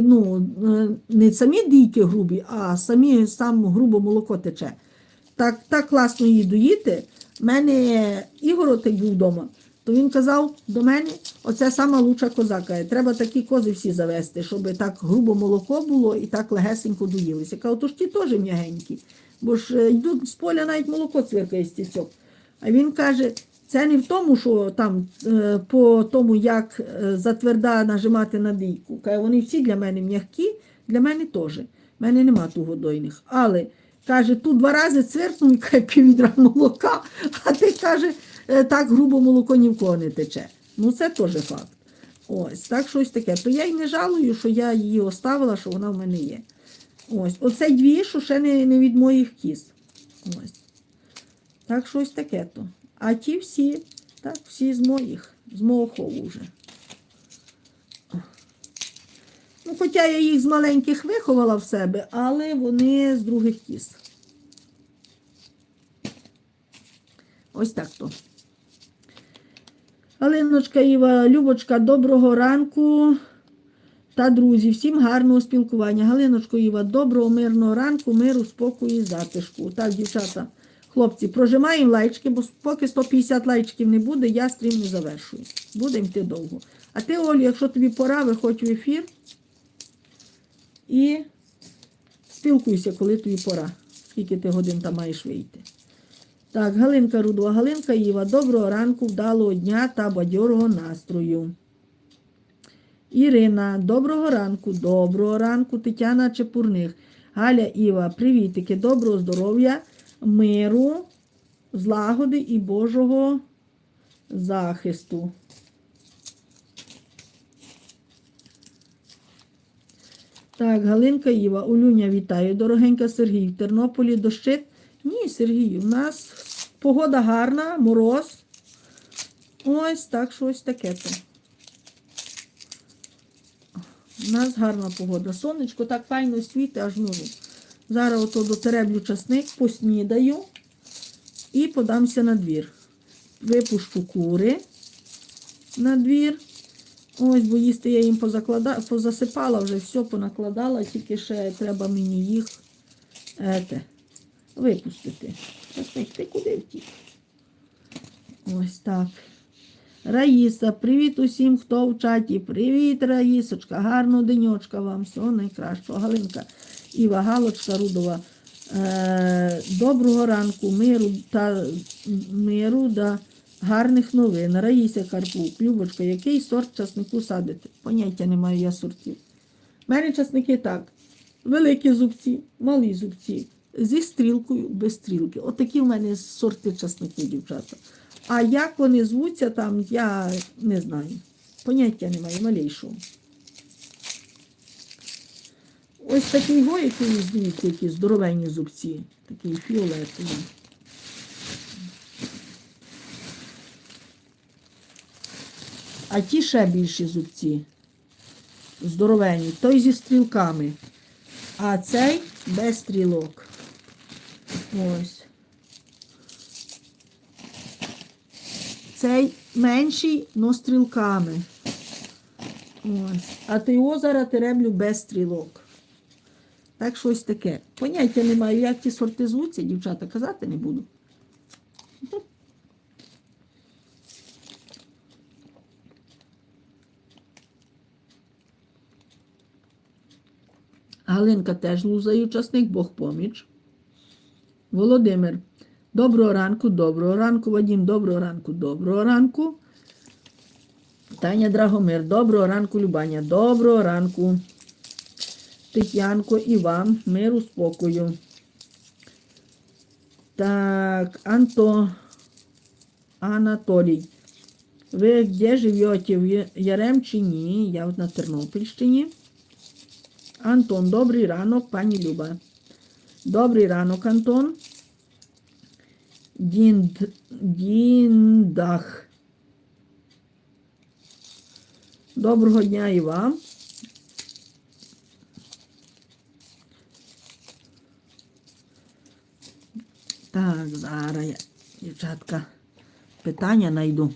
ну, е, не самі дійки грубі, а самі сам грубо молоко тече. Так, так класно її доїти. У мене Ігор отик був вдома, то він казав до мене, оце сама лучша коза. каже, Треба такі кози всі завести, щоб так грубо молоко було і так легесенько доїлися. Кажу, то ж ті теж м'ягенькі, бо ж е, йдуть з поля навіть молоко цвіркає з тіцьок. А він каже, це не в тому, що там е, по тому, як е, затверда нажимати на дійку. Каже, вони всі для мене м'які, для мене теж. У мене нема тугодойних. Але каже, тут два рази цвиркнув і каже, піввідра молока, а ти каже, е, так грубо молоко ні в кого не тече. Ну це теж факт. Ось, так щось таке. То я й не жалую, що я її оставила, що вона в мене є. Ось, оце дві, що ще не, не від моїх кіз. Ось. Так щось таке то. А ті всі, так, всі з моїх, з мого хову вже. Ну, хоча я їх з маленьких виховала в себе, але вони з других кіз. Ось так то. Галиночка Іва, Любочка, доброго ранку. Та друзі, всім гарного спілкування. Галиночко Іва, доброго, мирного ранку, миру, спокою і затишку. Так, дівчата, хлопці, прожимаємо лайчки, бо поки 150 лайчиків не буде, я стрім не завершую. Будемо йти довго. А ти, Олі, якщо тобі пора, виходь в ефір і спілкуйся, коли тобі пора. Скільки ти годин там маєш вийти. Так, Галинка Рудова, Галинка Іва, доброго ранку, вдалого дня та бадьорого настрою. Ірина, доброго ранку, доброго ранку, Тетяна Чепурних. Галя Іва, привітики, доброго здоров'я, миру, злагоди і Божого захисту. Так, Галинка Іва, Улюня, вітаю. Дорогенька Сергій, в Тернополі дощит. Ні, Сергій, у нас погода гарна, мороз. Ось так, щось таке. то. У нас гарна погода. Сонечко так файно світить, аж нуру. Зараз ото дотереблю часник, поснідаю і подамся на двір. Випущу кури на двір. Ось, бо їсти я їм позаклада... позасипала, вже все понакладала, тільки ще треба мені їх ете, випустити. Часник, ти куди втік? Ось так. Раїса, привіт усім, хто в чаті. Привіт, Раїсочка, гарного денечка вам, всього найкращого. Галинка Іва, Галочка Рудова. Е, доброго ранку, миру та миру да гарних новин. Раїся Карпук, Любочка, який сорт часнику садити? Поняття не маю я сортів. У мене часники так. Великі зубці, малі зубці. Зі стрілкою, без стрілки. Отакі в мене сорти часників, дівчата. А як вони звуться там, я не знаю. Поняття немає, малейшого. Ось такий гоїк, дивіться, які здоровенні зубці. Такий фіолетовий. А ті ще більші зубці. Здоровенні. Той зі стрілками. А цей без стрілок. Ось. Цей менший, но стрілками. Ось. А ти озера тереблю без стрілок. Так щось таке. Поняття не маю, як ті сорти звуться, дівчата, казати не буду. Галинка теж лузає часник, Бог поміч. Володимир. Доброго ранку, доброго ранку, Вадім, доброго ранку, доброго ранку. Таня Драгомир, доброго ранку, Любаня, доброго ранку. Тетянко і вам, миру, спокою. Так, Анто Анатолій. Ви де живете? В Яремчині? Я от на Тернопільщині. Антон, добрий ранок, пані Люба. Добрий ранок, Антон. Дінд, діндах. Доброго дня і вам. Так, зараз я, дівчатка, питання знайду.